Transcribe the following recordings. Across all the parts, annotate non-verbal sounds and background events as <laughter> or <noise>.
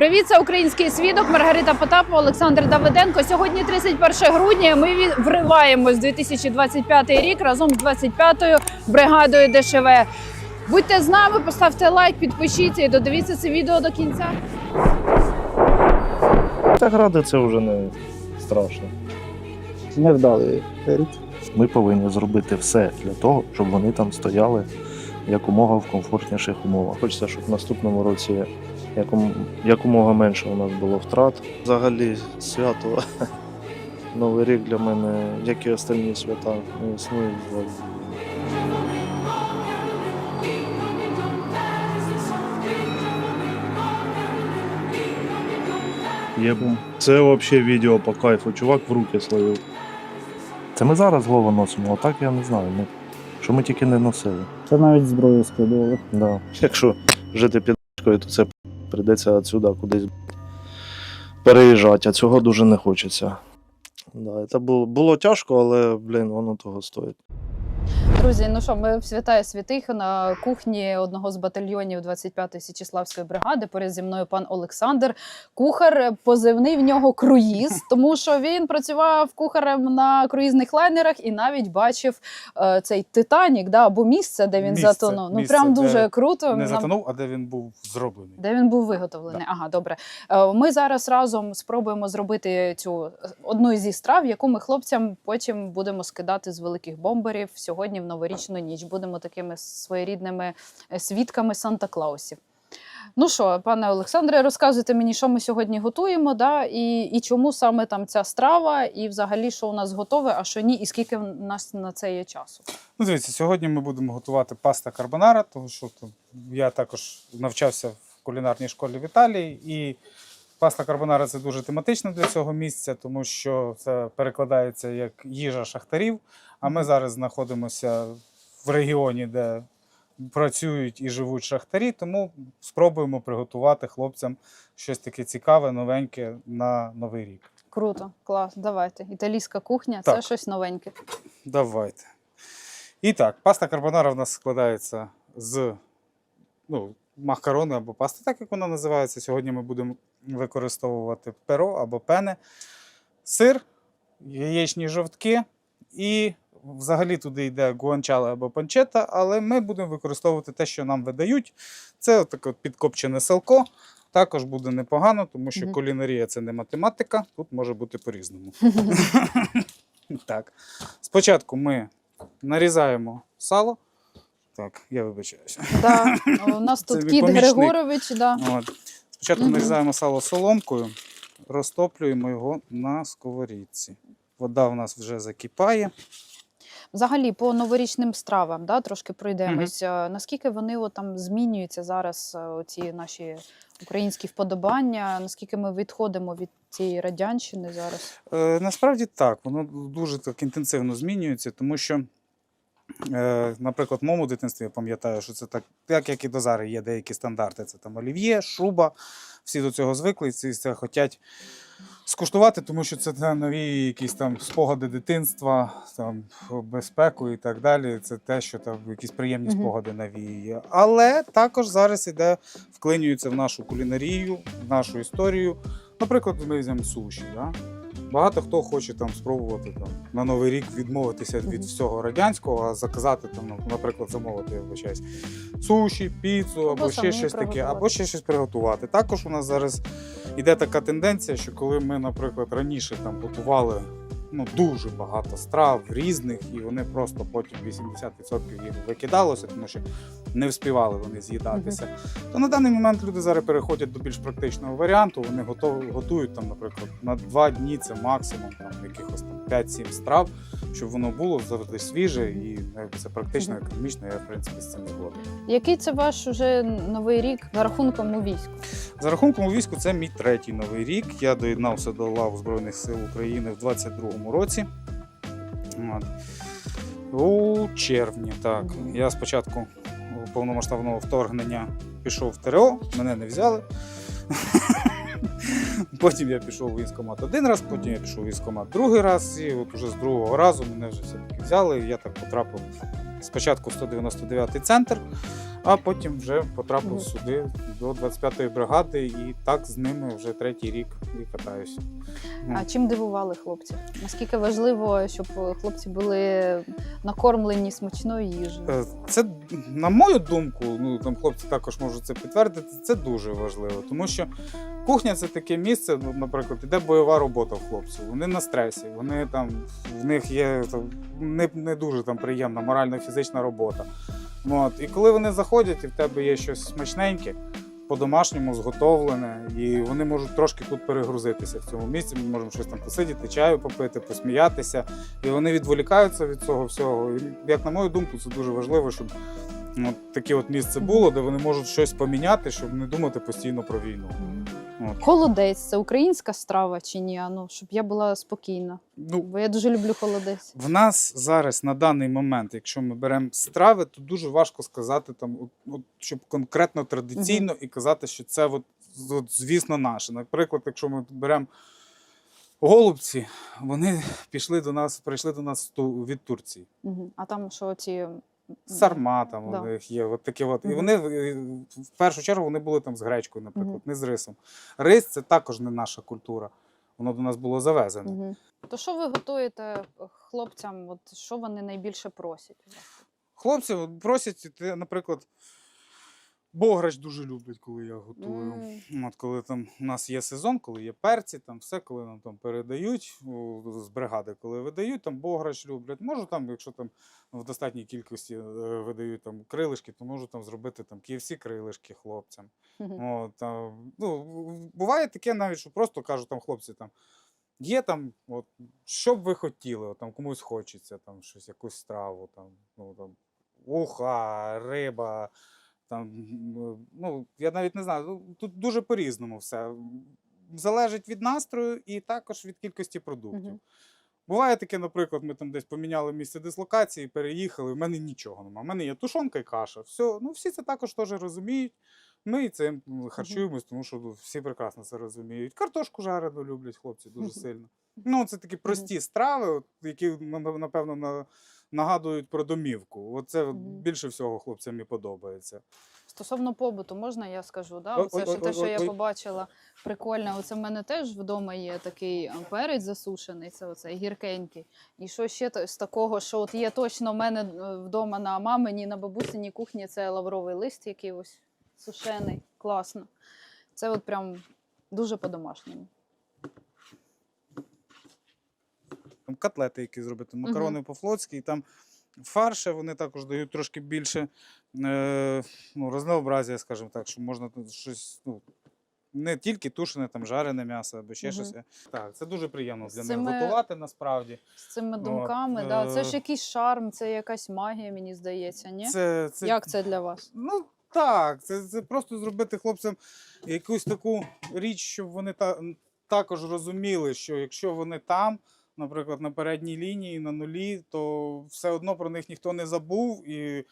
Привіт, це український свідок Маргарита Потапова, Олександр Давиденко. Сьогодні 31 грудня. Ми вриваємось 2025 рік разом з 25-ю бригадою ДШВ. Будьте з нами, поставте лайк, підпишіться і додивіться це відео до кінця. Так ради це вже не страшно. невдалий рік. Ми повинні зробити все для того, щоб вони там стояли якомога в комфортніших умовах. Хочеться, щоб в наступному році якомога менше у нас було втрат. Взагалі, свято Новий рік для мене, як і остальні свята, не існують взагалі. Це взагалі відео по кайфу. Чувак в руки словив. Це ми зараз голову носимо, а так я не знаю. Ну, що ми тільки не носили. Це навіть зброю складували. Да. Якщо жити під ***кою, то це прийдеться відсюди кудись переїжджати, а цього дуже не хочеться. Да, це було, було тяжко, але блін, воно того стоїть. Друзі, ну що, ми в святая святих на кухні одного з батальйонів 25-ї Січеславської бригади. Поряд зі мною пан Олександр. Кухар позивний в нього круїз, <laughs> тому що він працював кухарем на круїзних лайнерах і навіть бачив е, цей Титанік, да, або місце, де він Місце, затонув. Ну місце, прям де дуже круто. Не Нам- затонув, а де він був зроблений. Де він був виготовлений? Ага, добре. Е, Ми зараз разом спробуємо зробити цю е, одну зі страв, яку ми хлопцям потім будемо скидати з великих бомберів сьогодні в новорічну ніч. Будемо такими своєрідними е, свідками Санта Клаусів. Ну що, пане Олександре, розказуйте мені, що ми сьогодні готуємо, да? і, і чому саме там ця страва, і взагалі, що у нас готове, а що ні, і скільки в нас на це є часу. Ну, дивіться, сьогодні ми будемо готувати паста карбонара, тому що я також навчався в кулінарній школі в Італії, і паста карбонара це дуже тематично для цього місця, тому що це перекладається як їжа шахтарів. А ми зараз знаходимося в регіоні, де працюють і живуть шахтарі, тому спробуємо приготувати хлопцям щось таке цікаве, новеньке на новий рік. Круто, клас, давайте. Італійська кухня це щось новеньке. Давайте. І так, паста карбонара в нас складається з ну, макарони або пасти, так як вона називається. Сьогодні ми будемо використовувати перо або пене, сир, яєчні жовтки і взагалі туди йде гуанчала або панчета, але ми будемо використовувати те, що нам видають. Це таке от підкопчене селко. Також буде непогано, тому що кулінарія це не математика, тут може бути по-різному. <laughs> <laughs> Так. Спочатку ми нарізаємо сало. Так, я вибачаюся. Да, <laughs> у нас тут кіт помічник. Григорович, да. От. Спочатку нарізаємо сало соломкою, розтоплюємо його на сковорідці. Вода в нас вже закипає. Взагалі, по новорічним стравам, да, трошки пройдемось. Е, Наскільки вони о, там змінюються зараз, е, ці наші українські вподобання? Наскільки ми відходимо від цієї радянщини зараз? Е, насправді так, воно дуже так інтенсивно змінюється, тому що, наприклад, в моєму дитинстві я пам'ятаю, що це так, так як і до зараз є деякі стандарти. Це там олів'є, шуба. Всі до цього звикли, і всі це хочуть скуштувати, тому що це нові якісь там спогади дитинства, там безпеку і так далі. Це те, що там якісь приємні спогади навіює. Але також зараз іде, вклинюється в нашу кулінарію, в нашу історію. Наприклад, ми візьмемо суші. Да? Багато хто хоче там спробувати там, на Новий рік відмовитися від всього радянського, а заказати там, ну, наприклад, замовити я вибачаюсь, суші, піцу або, Або ще щось таке, або ще щось приготувати. Також у нас зараз іде така тенденція, що коли ми, наприклад, раніше там готували ну, дуже багато страв різних, і вони просто потім 80% їх викидалося, тому що не вспівали вони з'їдатися. То на даний момент люди зараз переходять до більш практичного варіанту. Вони готові, готують там, наприклад, на два дні це максимум там, якихось там 5-7 страв, щоб воно було завжди свіже і це практично, економічно. Я в принципі з цим згоден. Який це ваш уже новий рік за рахунком у війську? За рахунком у війську, це мій третій новий рік. Я доєднався до лав Збройних сил України в 22-му році. От. У червні, так. Я спочатку повномасштабного вторгнення пішов в ТРО, мене не взяли. <laughs> Потім я пішов у військкомат один раз, потім я пішов у військкомат другий раз, і от уже з другого разу мене вже все-таки взяли. і Я так потрапив спочатку 199-й центр, а потім вже потрапив Мгм. сюди до 25-ї бригади, і так з ними вже третій рік і катаюся. А чим дивували хлопців? Наскільки важливо, щоб хлопці були накормлені смачною їжею? Е, Це, на мою думку, ну там хлопці також можуть це підтвердити. Це дуже важливо, тому що кухня це таке місце. Ну, наприклад, іде бойова робота в хлопців. Вони на стресі, вони там в них є там, не, не дуже там приємна моральна фізична робота. От. І коли вони заходять, і в тебе є щось смачненьке, по-домашньому зготовлене, і вони можуть трошки тут перегрузитися в цьому місці. Ми можемо щось там посидіти, чаю попити, посміятися. І вони відволікаються від цього всього. І, як на мою думку, це дуже важливо, щоб ну, таке от місце було, де вони можуть щось поміняти, щоб не думати постійно про війну. От. Холодець це українська страва чи ні? Ну, щоб я була спокійна. Ну, Бо я дуже люблю холодець. В нас зараз на даний момент, якщо ми беремо страви, то дуже важко сказати там, от, от, щоб конкретно традиційно і казати, що це от, от, звісно наше. Наприклад, якщо ми беремо голубці, вони пішли до нас, прийшли до нас від Турції. Угу. А там що ці Сарма там Да. у них є, от такі от. І вони е, в першу чергу вони були там з гречкою, наприклад, не з рисом. Рис це також не наша культура. Воно до нас було завезене. Угу. То що ви готуєте хлопцям? От що вони найбільше просять? Хлопці просять, наприклад, бограч дуже люблять, коли я готую. М. От коли там у нас є сезон, коли є перці, там все, коли нам там передають з бригади, коли видають, там бограч люблять. Можу там, якщо там в достатній кількості е, видають там крилишки, то можу там зробити там KFC крилишки хлопцям. Мгм. От, там, ну, буває таке навіть, що просто кажуть там хлопці, там, є там, от, що б ви хотіли, от, там, комусь хочеться там, щось, якусь страву, там, ну, там, уха, риба. Там, ну, я навіть не знаю, ну, тут дуже по-різному все. Залежить від настрою і також від кількості продуктів. Мгм. Буває таке, наприклад, ми там десь поміняли місце дислокації, переїхали, в мене нічого немає. У мене є тушонка і каша. Все, ну всі це також теж розуміють. Ми цим харчуємось, тому що ну, всі прекрасно це розуміють. Картошку жарену люблять хлопці дуже сильно. Ну, це такі прості страви, які напевно на- нагадують про домівку. Оце Мгм. більше всього хлопцям і подобається. Стосовно побуту, можна я скажу? Да? Оце ой, те, що я побачила прикольне. Оце в мене теж вдома є такий а, перець засушений, це оцей гіркенький. І що ще з такого, що от є точно в мене е, вдома на маминій, на бабусиній кухні це лавровий лист, який ось сушений, класно. Це от прям дуже по-домашньому. Там котлети, які зробити, макарони по-флотськи, і там фарші вони також дають трошки більше е, ну, разнообразія, скажімо так, що можна тут щось. Ну, не тільки тушене, там жарене м'ясо або ще Мгм. щось. Так, це дуже приємно для цими- них готувати насправді. З цими От, думками, да. це ж е, якийсь шарм, це якась магія, мені здається, ні? Це, це, Як це для вас? Ну так, це, це просто зробити хлопцям якусь таку річ, щоб вони та, також розуміли, що якщо вони там, наприклад, на передній лінії, на нулі, то все одно про них ніхто не забув і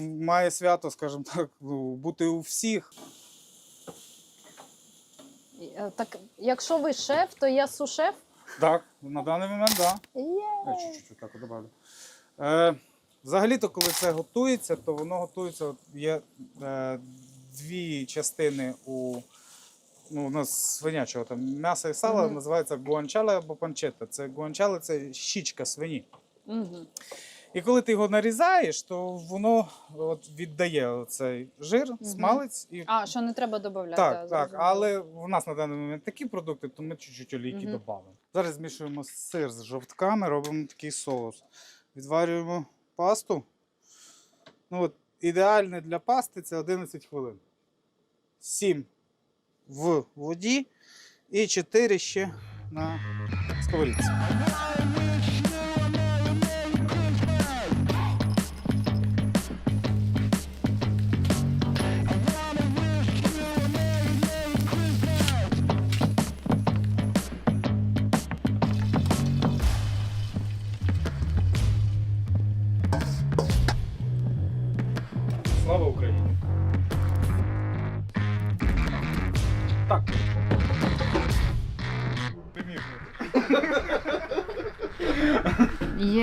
має свято, скажімо так, ну, бути у всіх. Е, Так, якщо ви шеф, то я сушеф. Так, на даний момент, так. Да. Є. Я чуть-чуть так добавлю. Е, взагалі-то, коли це готується, то воно готується. Є е, дві частини у. Ну, у нас свинячого там м'яса і сала Мгм. називається гуанчале або панчета. Це гуанчале це щічка свині. Угу. І коли ти його нарізаєш, то воно от віддає цей жир, смалець і. А, що не треба додати. Так, так, але в нас на даний момент такі продукти, то ми чуть-чуть олійки Мгм. додамо. Зараз змішуємо сир з жовтками, робимо такий соус. Відварюємо пасту. Ну, от, ідеальне для пасти це 11 хвилин. 7 в воді і 4 ще на сковорідці.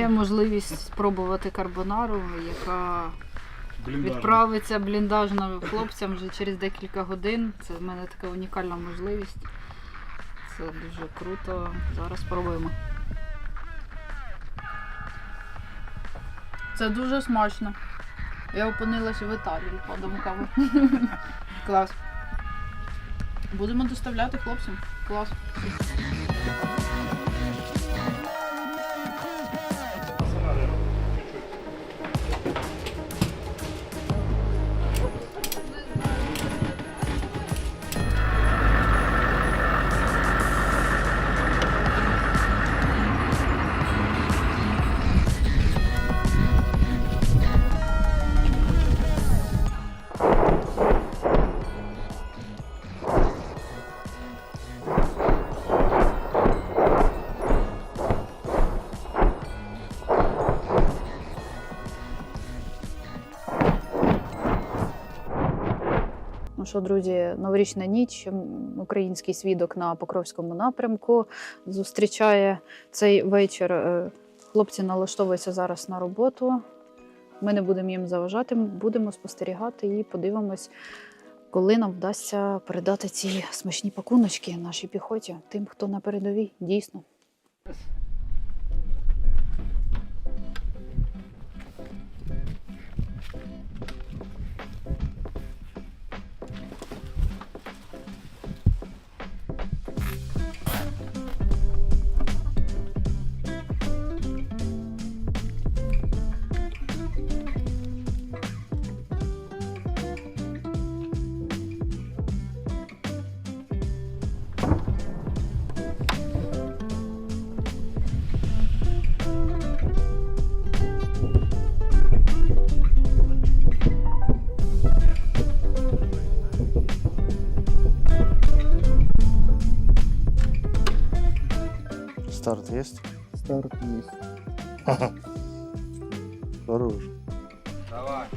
Є можливість спробувати карбонару, яка відправиться бліндажним хлопцям вже через декілька годин. Це в мене така унікальна можливість. Це дуже круто. Зараз спробуємо. Це дуже смачно. Я опинилася в Італії подумками. Клас. Будемо доставляти хлопцям. Клас. Що, друзі, новорічна ніч. Український свідок на Покровському напрямку зустрічає цей вечір. Е, Хлопці налаштовуються зараз на роботу. Ми не будемо їм заважати, будемо спостерігати і подивимось, коли нам вдасться передати ці смачні пакуночки нашій піхоті, тим, хто на передовій, дійсно. Давай.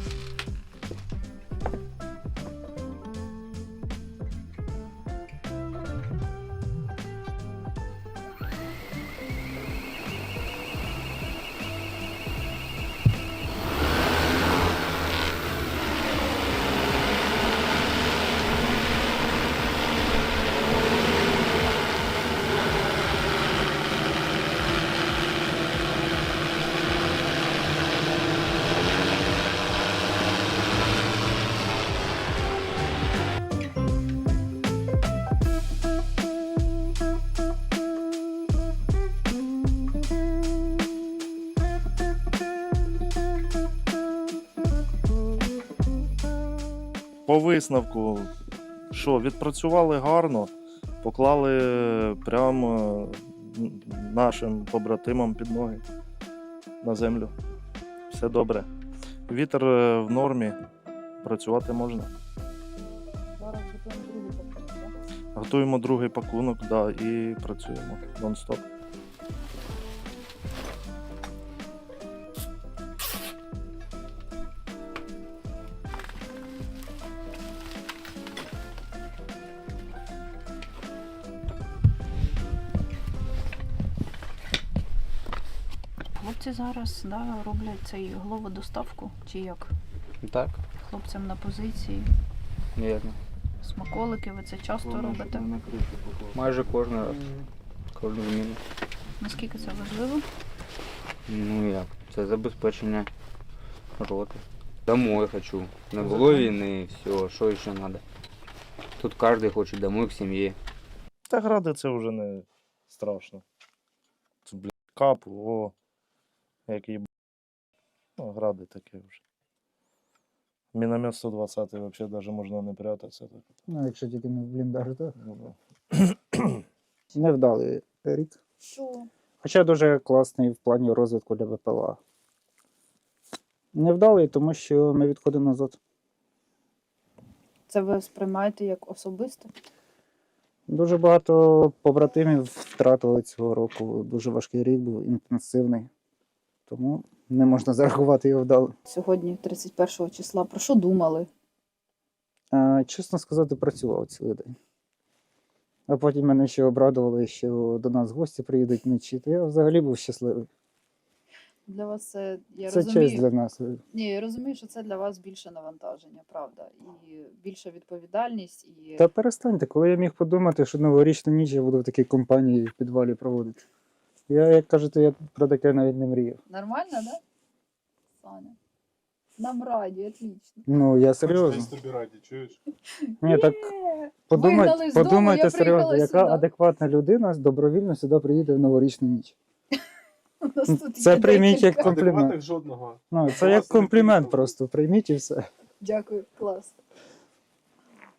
Висновку, що відпрацювали гарно, поклали прямо нашим побратимам під ноги на землю. Все добре. Вітер е, в нормі, працювати можна. Зараз готуємо другий пакунок, Готуємо другий пакунок да, і працюємо нон-стоп. Зараз да, роблять цей головодоставку, чи як Так, хлопцям на позиції. вірно. Смаколики, ви це часто робите. Майже кожен раз. Кожну зміну. Наскільки це важливо? Ну як? Це забезпечення роти. Домой хочу. Не було війни, все, що ще треба. Тут кожен хоче домой к сім'ї. Та гради це вже не страшно. Це, блядь, капу, о, як їб... Ну, гради таке вже. Міномет 120 взагалі навіть можна не прятатися. Так. Ну, якщо тільки не в бліндаж, так. Ну, да. <clears throat> Невдалий рік. Що? Хоча дуже класний в плані розвитку для ВПЛА. Невдалий, тому що ми відходимо назад. Це ви сприймаєте як особисте? Дуже багато побратимів втратили цього року. Дуже важкий рік був інтенсивний. Тому не можна зарахувати його вдалим. Сьогодні, 31 числа, про що думали? А, чесно сказати, працював цілий день. А потім мене ще обрадували, що до нас гості приїдуть вночі, то я взагалі був щасливий. Для вас це я Це розумію. честь для нас. Ні, я розумію, що це для вас більше навантаження, правда, і більша відповідальність, і Та перестаньте, коли я міг подумати, що новорічну ніч я буду в такій компанії в підвалі проводити. Я, як кажете, я про таке навіть не мріяв. нормально, да? Саня? Нам раді, отлично. Ну, я серйозно. тобі раді, чуєш? Ні, так Є! подумай, Вигнали з дому, подумайте серйозно, приїхала яка сюди. адекватна людина добровільно сюди приїде в новорічну ніч. <laughs> У нас тут Це є прийміть як декілька. комплімент. Адекватних жодного. Ну, це як комплімент просто. Прийміть і все. Дякую, клас.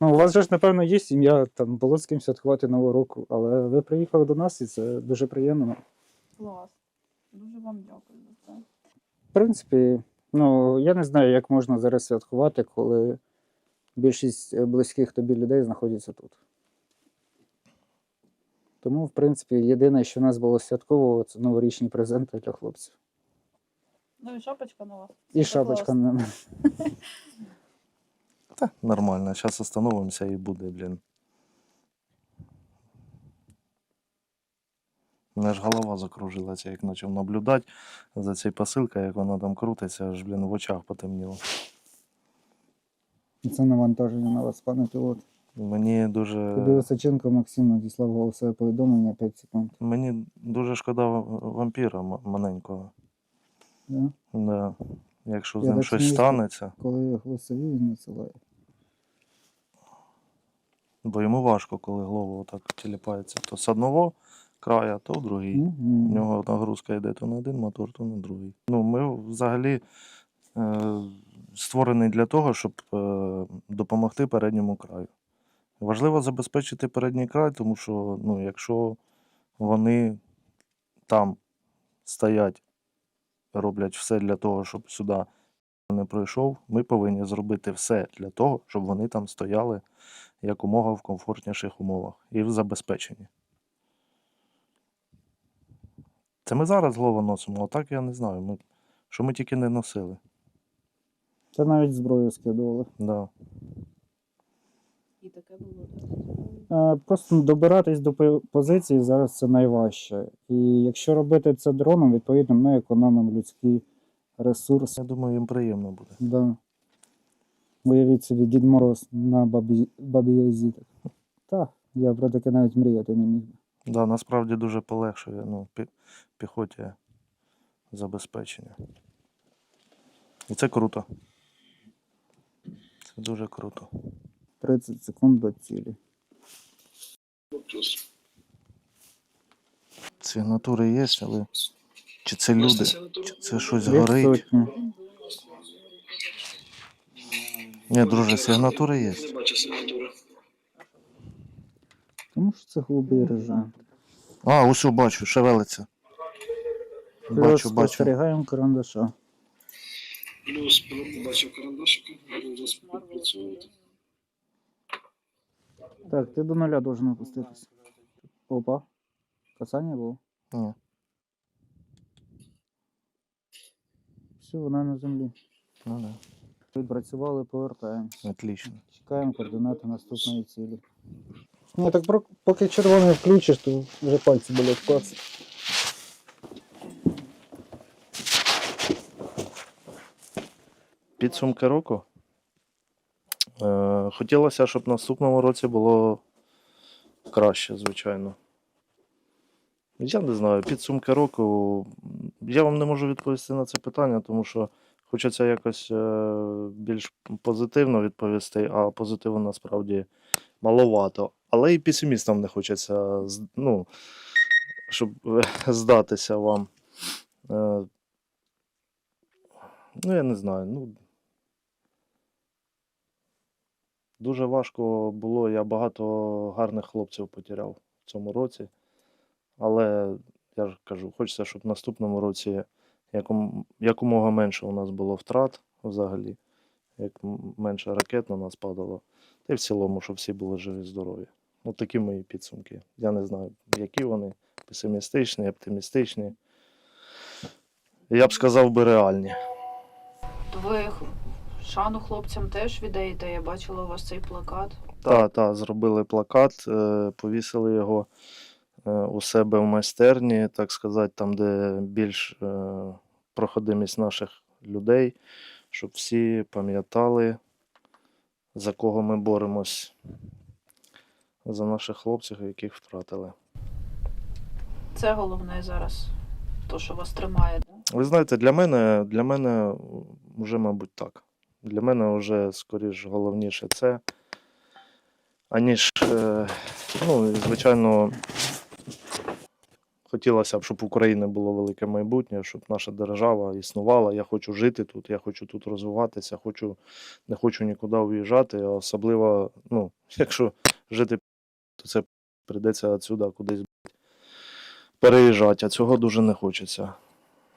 Ну, у вас же ж, напевно, є сім'я, там було з ким святкувати Нового року, але ви приїхали до нас і це дуже приємно. Клас. Дуже вам дякую за це. В принципі, ну я не знаю, як можна зараз святкувати, коли більшість е, близьких тобі людей знаходяться тут. Тому, в принципі, єдине, що в нас було святкового, це новорічні презенти для хлопців. Ну і шапочка нова. І Це шапочка класно. на. <laughs> Та нормально, зараз остановимося і буде, блін. Мене ж голова закружилася, як почав наблюдати за цією посилкою, як вона там крутиться, аж, блін, в очах потемніло. Це навантаження на вас, пане пілот. Мені дуже. Тобі Височенко Максим надіслав голосове повідомлення 5 секунд. Мені дуже шкода вампіра маленького. Да? Да. Якщо з ним так щось станеться, Коли голосові він надсилає. бо йому важко, коли голова так тіліпається. То з одного краю, то в другий. У Мгм. нього нагрузка йде то на один мотор, то на другий. Ну, ми взагалі е, створені для того, щоб е, допомогти передньому краю. Важливо забезпечити передній край, тому що ну, якщо вони там стоять, роблять все для того, щоб сюди не пройшов, ми повинні зробити все для того, щоб вони там стояли якомога в комфортніших умовах і в забезпеченні. Це ми зараз голову носимо, а так я не знаю. Ми, що ми тільки не носили. Це навіть зброю скидували. Да. І таке було. Е, Просто добиратись до позиції зараз це найважче. І якщо робити це дроном, відповідно, ми економимо людський ресурс. Я думаю, їм приємно буде. Да. Уявіть собі Дід Мороз на бабі, бабі Язі. Так, я про таке навіть мріяти не міг. Да, насправді дуже полегшує ну, піхоті забезпечення. І це круто. Це дуже круто. 30 секунд до цілі. Сигнатури є, але чи це люди, чи це щось горить. Ні, друже, сигнатури є. Тому що це голубий режим. А, ось бачу, шевелиться. Бачу, бачу. спостерігаємо карандаша. Плюс бачив карандашики, буду співпрацювати. Так, ти до нуля должен опуститися. Опа. Касання було. Ні. Все, вона на землі. Ну, да. Відпрацювали, повертаємось. Отлично. Чекаємо координати наступної цілі. Ні, так поки червоний включиш, то вже пальці болять клац. Підсумки року. Е, хотілося, щоб наступному році було краще, звичайно. Я не знаю, підсумки року. Я вам не можу відповісти на це питання, тому що хочеться якось е, більш позитивно відповісти, а позитиву насправді маловато. Але і песимістам не хочеться, ну, щоб <laughs> здатися вам. Е, Ну, я не знаю. Ну, дуже важко було. Я багато гарних хлопців потеряв в цьому році. Але я ж кажу, хочеться, щоб в наступному році яком, якомога менше у нас було втрат взагалі, як менше ракет на нас падало. Та й в цілому, щоб всі були живі, здорові. От такі мої підсумки. Я не знаю, які вони песимістичні, оптимістичні. Я б сказав би реальні. Ви шану хлопцям теж віддаєте. Я бачила у вас цей плакат. Так, так, зробили плакат, е, повісили його е, у себе в майстерні, так сказати, там, де більш е, проходимість наших людей, щоб всі пам'ятали, за кого ми боремось, за наших хлопців, яких втратили. Це головне зараз, то, що вас тримає. Ви знаєте, для мене, для мене вже, мабуть, так. Для мене вже скоріш головніше це, аніж, е, ну, звичайно, хотілося б, щоб в України було велике майбутнє, щоб наша держава існувала. Я хочу жити тут, я хочу тут розвиватися, хочу, не хочу нікуди уїжджати, особливо, ну, <laughs> якщо жити, то це прийдеться отсюда кудись переїжджати, а цього дуже не хочеться.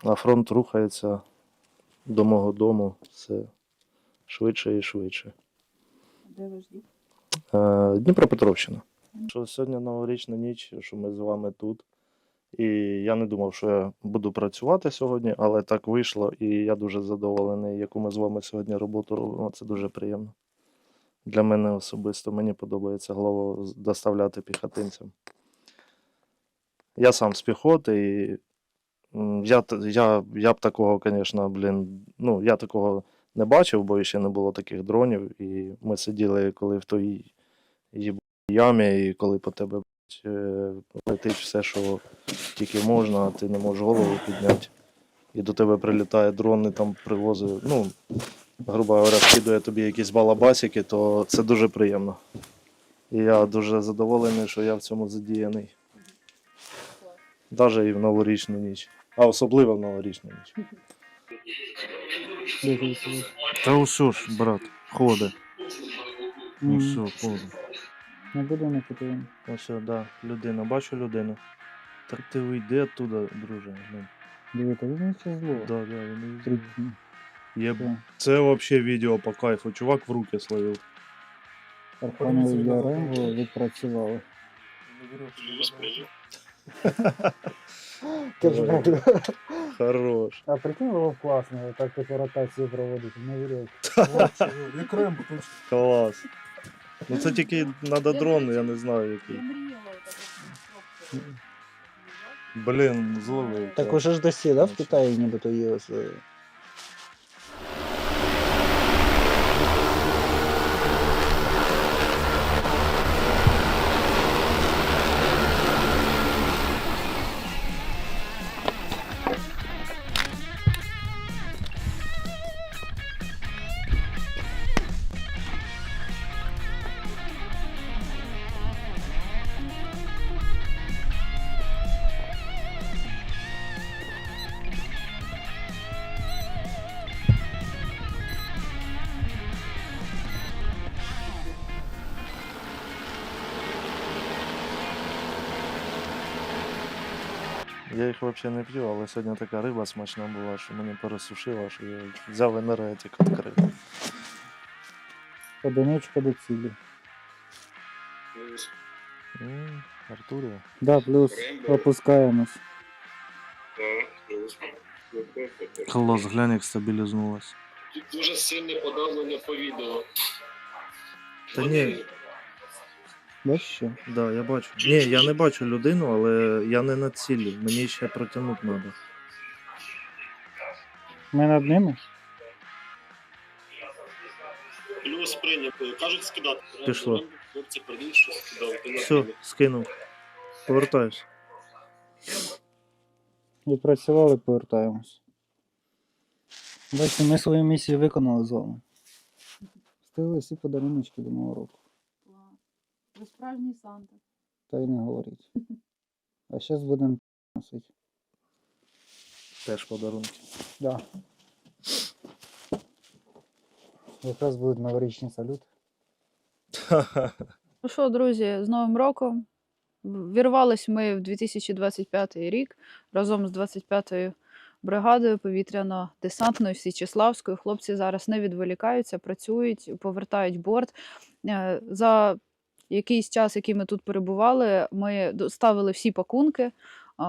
А фронт рухається до мого дому все швидше і швидше. Де ваш дім? Е, Дніпропетровщина. Що сьогодні новорічна ніч, що ми з вами тут. І я не думав, що я буду працювати сьогодні, але так вийшло, і я дуже задоволений, яку ми з вами сьогодні роботу робимо. Це дуже приємно. Для мене особисто мені подобається голову доставляти піхотинцям. Я сам з піхоти, і я, я, я б такого, звісно, блін, ну, я такого не бачив, бо ще не було таких дронів. І ми сиділи, коли в той їб- ямі, і коли по тебе е, летить все, що тільки можна, а ти не можеш голову підняти. І до тебе прилітає дрон і там привозить, ну, грубо говоря, скидує тобі якісь балабасики, то це дуже приємно. І я дуже задоволений, що я в цьому задіяний. Навіть і в новорічну ніч. А особливо в новорічну ніч. Та усе ж, брат, ходи. М, Усе, ходи. Не буду не потрібно. Ось, да, людина, бачу людину. Так ти уйди оттуда, друже. Ну, Дивіться, він нічого злого. да, да, він Три- Це взагалі відео по кайфу. Чувак в руки словив. Архангел для Рембо відпрацювали. <laughs> Прийняв. Хорош. А прикинь, було б класно, так таку ротацію проводити, не вірю. Як Рембо, точно. Клас. Ну це тільки треба дрон, я не знаю який. Блін, зловив. Так уже ж досі, да, в Китаї нібито є ось. е, Я їх взагалі не п'ю, але сьогодні така риба смачна була, що мені пересушила, що я взяв енергетик відкрив. Одиничка до цілі. Плюс. М, Артурія. Да, плюс опускаємось. Так, плюс. Клас, глянь, як стабілізнулась. Тут дуже сильне подавлення по відео. Та ні. Бачиш що? Да, я бачу. Ні, я не бачу людину, але я не на цілі. Мені ще протягнути треба. Ми над ними? Плюс прийняв. Кажуть скидати. Пішло. Хлопці прийдуть, що. Ти Все, скинув. Повертаюсь. Відпрацювали, повертаємось. Бачите, ми свою місію виконали з вами. Встигли всі подаруночки до нового року. Ви справжній Санта. Та й не говоріть. А зараз будемо носити. Теж подарунки. Да. Якраз будуть новорічні салюти. <laughs> Ну що, друзі, з Новим роком. Вірвались ми в 2025 рік разом з 25-ю бригадою повітряно-десантною Січеславською. Хлопці зараз не відволікаються, працюють, повертають борт. Е, За якийсь час, який ми тут перебували, ми доставили всі пакунки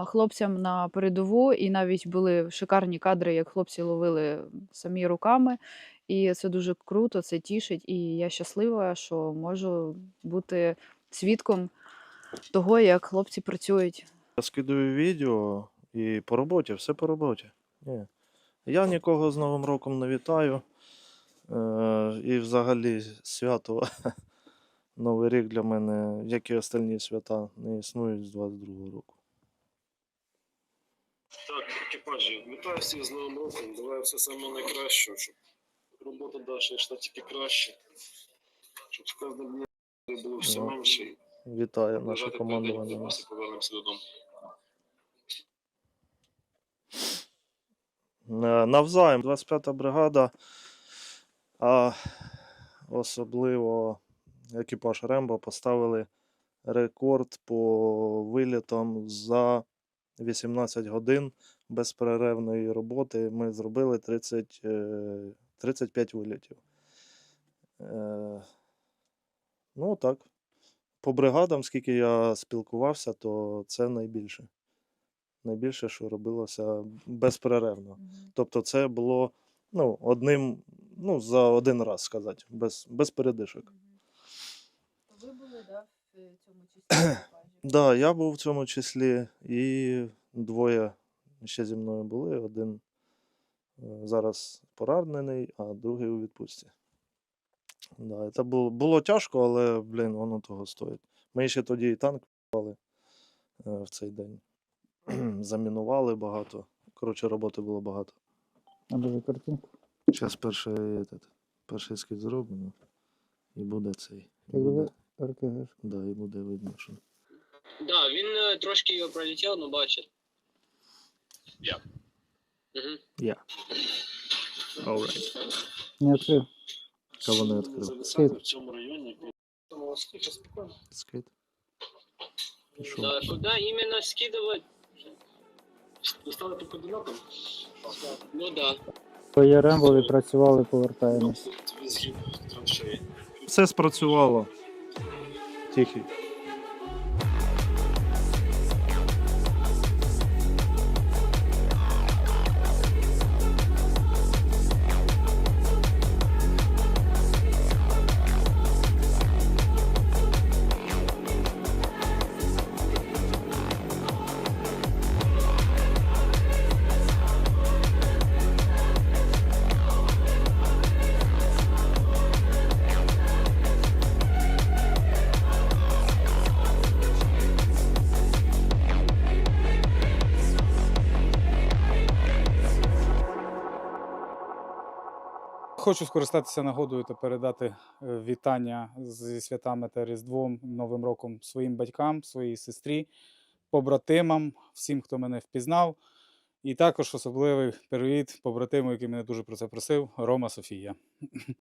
хлопцям на передову, і навіть були шикарні кадри, як хлопці ловили самі руками. І це дуже круто, це тішить. І я щаслива, що можу бути свідком того, як хлопці працюють. Я скидаю відео і по роботі, все по роботі. Ні. Я нікого з Новим роком не вітаю. Е, і взагалі свято <laughs> Новий рік для мене, як і остальні свята, не існують з 22-го року. Так, екіпажі, вітаю всіх з Новим роком. Давай все саме найкраще, щоб робота далі йшла тільки краще. Щоб з кожним днем було все Ну, менше. Вітаю наше командування. і повернемося додому. Е, Навзаєм, 25-та бригада, а особливо екіпаж Рембо поставили рекорд по вилітам за 18 годин безперервної роботи. Ми зробили 30, е, 35 вилітів. Е, Ну, так. По бригадам, скільки я спілкувався, то це найбільше. Найбільше, що робилося безперервно. Тобто це було ну, одним, ну, за один раз сказати, без, без передишок. В цьому числі екіпажі? Да, я був в цьому числі, і двоє ще зі мною були. Один е, зараз поранений, а другий у відпустці. Да, це було, було тяжко, але, блін, воно того стоїть. Ми ще тоді і танк пали в цей день. <clears throat> Замінували багато. Коротше, роботи було багато. А дуже картинку. Зараз перший, этот, перший ескіз зроблено, і буде цей. І буде, ви РКГ. да, і буде видно, що. Да, він е, трошки його пролетів, ну бачить. Я. Угу. Я. Alright. Не відкрив. Кого не відкрив? зависати в цьому районі. Скид. Пішов. Да, куди іменно скидувати? Ви стали по координатам? Ну да. По Ярембо відпрацювали, повертаємось. Траншеї. Все спрацювало. Take. Хочу скористатися нагодою та передати е, вітання зі святами та Різдвом, Новим роком своїм батькам, своїй сестрі, побратимам, всім, хто мене впізнав. І також особливий привіт побратиму, який мене дуже про це просив, Рома Софія. <laughs>